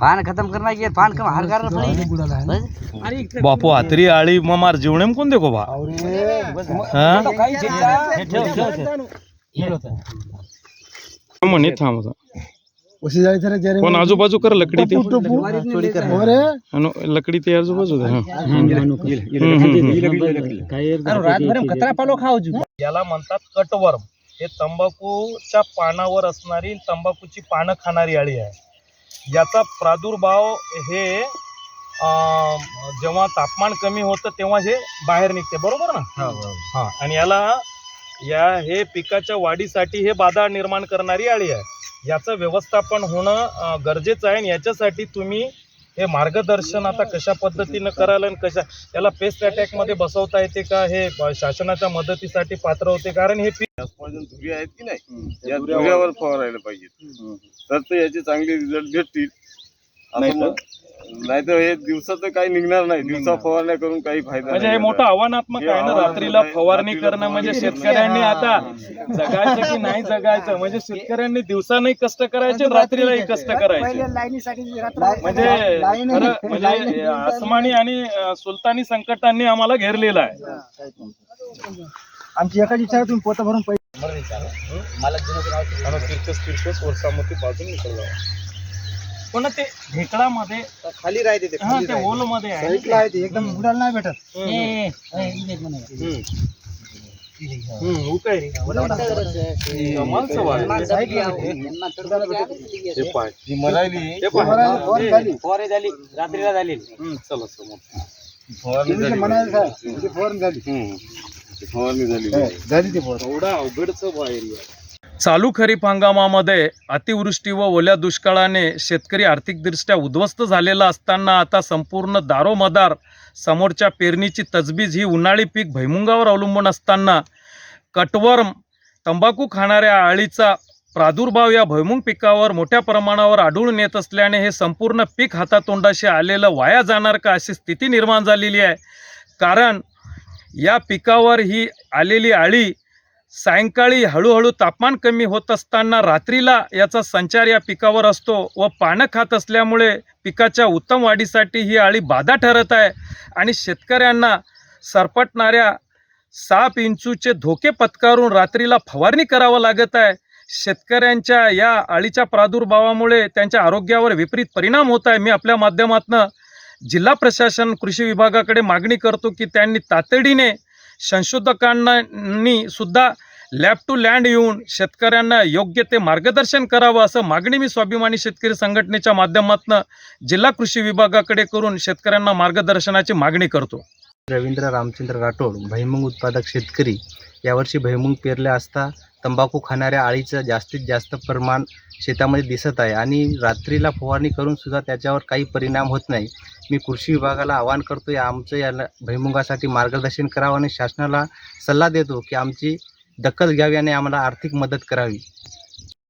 पान खत्म करना की पान कम हर कारण बस बापू हातरी आळी ममार जीवनेम कोण देखो बा? हा? म्हणे थांब. पण आजूबाजू कर लकडी ते। अनु, लकडी ते आजूबाजू. याला म्हणतात कटवर्म. हे तंबाखूच्या पानावर असणारी तंबाखूची पानं खाणारी अळी आहे. याचा प्रादुर्भाव हे जेव्हा तापमान कमी होतं तेव्हा हे बाहेर निघते बरोबर ना? हा आणि याला या हे पिकाच्या वाढीसाठी हे बाधा निर्माण करणारी अळी आहे. याचं व्यवस्थापन होणं गरजेचं आहे आणि याच्यासाठी तुम्ही हे मार्गदर्शन आता कशा पद्धतीनं करायला आणि कशा याला पेस्ट अटॅकमध्ये बसवता येते का? हे शासनाच्या मदतीसाठी पात्र होते कारण हे पीक धुरी आहेत की नाही? या धुऱ्यावर फवारायला पाहिजे तर ते याचे चांगले रिझल्ट भेटतील. नाही तर हे दिवसाचं काही निघणार नाही. दिवसा फवारण्या करून काही फायदा म्हणजे हे नाही मोठं. आव्हानात्मक आहे ना रात्रीला. फवारणी करणं म्हणजे शेतकऱ्यांनी आता जगायचं की नाही जगायचं? म्हणजे शेतकऱ्यांनी दिवसानही कष्ट करायचे आणि रात्रीलाही कष्ट करायचे. म्हणजे खरं म्हणजे आसमानी आणि अं, सुलतानी संकटांनी आम्हाला घेरलेलं आहे. आमची एकाच इच्छा आहे तुम्ही पोत भरून पैसे आणि तिरकस तिरकस वर्षामध्ये बाजून निघाला. पण ते ढेकळामध्ये खाली राहते ते हा ते होलमध्ये आहे. साईडला आहे ते एकदम उडायला नाही भेटत. हम्म. हम्म, उकाय रे. कमालचं वाढ. हे पाय. जी मरायली. हे पाय. फवारणी झाली. फवारे झाली. रात्रीला झाली. हम्म, चला समोर. फवारणी तुम्ही जे झाली. म्हणाल फवारणी झाली. हम्म. ती फवारणी झाली. झाली ती फवारणी एवढा अवघडचं बा एरिया चालू खरीप हंगामामध्ये अतिवृष्टी व ओल्या दुष्काळाने शेतकरी आर्थिकदृष्ट्या उद्ध्वस्त झालेला असताना आता संपूर्ण दारोमदार समोरच्या पेरणीची तजबीज ही उन्हाळी पीक भैमुंगावर अवलंबून असताना कटवर्म तंबाखू खाणाऱ्या आळीचा प्रादुर्भाव या भैमुंग पिकावर मोठ्या प्रमाणावर आढळून येत असल्याने हे संपूर्ण पीक हातातोंडाशी आलेलं वाया जाणार का अशी स्थिती निर्माण झालेली आहे. कारण या पिकावर ही आलेली आळी सायंकाळी हळूहळू तापमान कमी होत असताना रात्रीला याचा संचार या पिकावर असतो व पानं खात असल्यामुळे पिकाच्या उत्तम वाढीसाठी ही आळी बाधा ठरत आहे. आणि शेतकऱ्यांना सरपटणाऱ्या साप इंचूचे धोके पत्करून रात्रीला फवारणी करावं लागत आहे. शेतकऱ्यांच्या या आळीच्या प्रादुर्भावामुळे त्यांच्या आरोग्यावर विपरीत परिणाम होत आहे. मी आपल्या माध्यमातून जिल्हा प्रशासन कृषी विभागाकडे मागणी करतो की त्यांनी तातडीने संशोधकांनी सुद्धा लॅब टू लँड येऊन शेतकऱ्यांना योग्य ते मार्गदर्शन करावं असं मागणी मी स्वाभिमानी शेतकरी संघटनेच्या माध्यमातून जिल्हा कृषी विभागाकडे करून शेतकऱ्यांना मार्गदर्शनाची मागणी करतो. रवींद्र रामचंद्र राठोड भैमुंग उत्पादक शेतकरी यावर्षी भैमुंग पेरले असता तंबाखू खाणाऱ्या आळीचं जास्तीत जास्त प्रमाण शेतामध्ये दिसत आहे आणि रात्रीला फवारणी करून सुद्धा त्याच्यावर काही परिणाम होत नाही. मी कृषी विभागाला आवाहन करतो या आमचं याला भैमुगासाठी मार्गदर्शन करावं आणि शासनाला सल्ला देतो की आमची दखल घ्यावी आणि आम्हाला आर्थिक मदत करावी.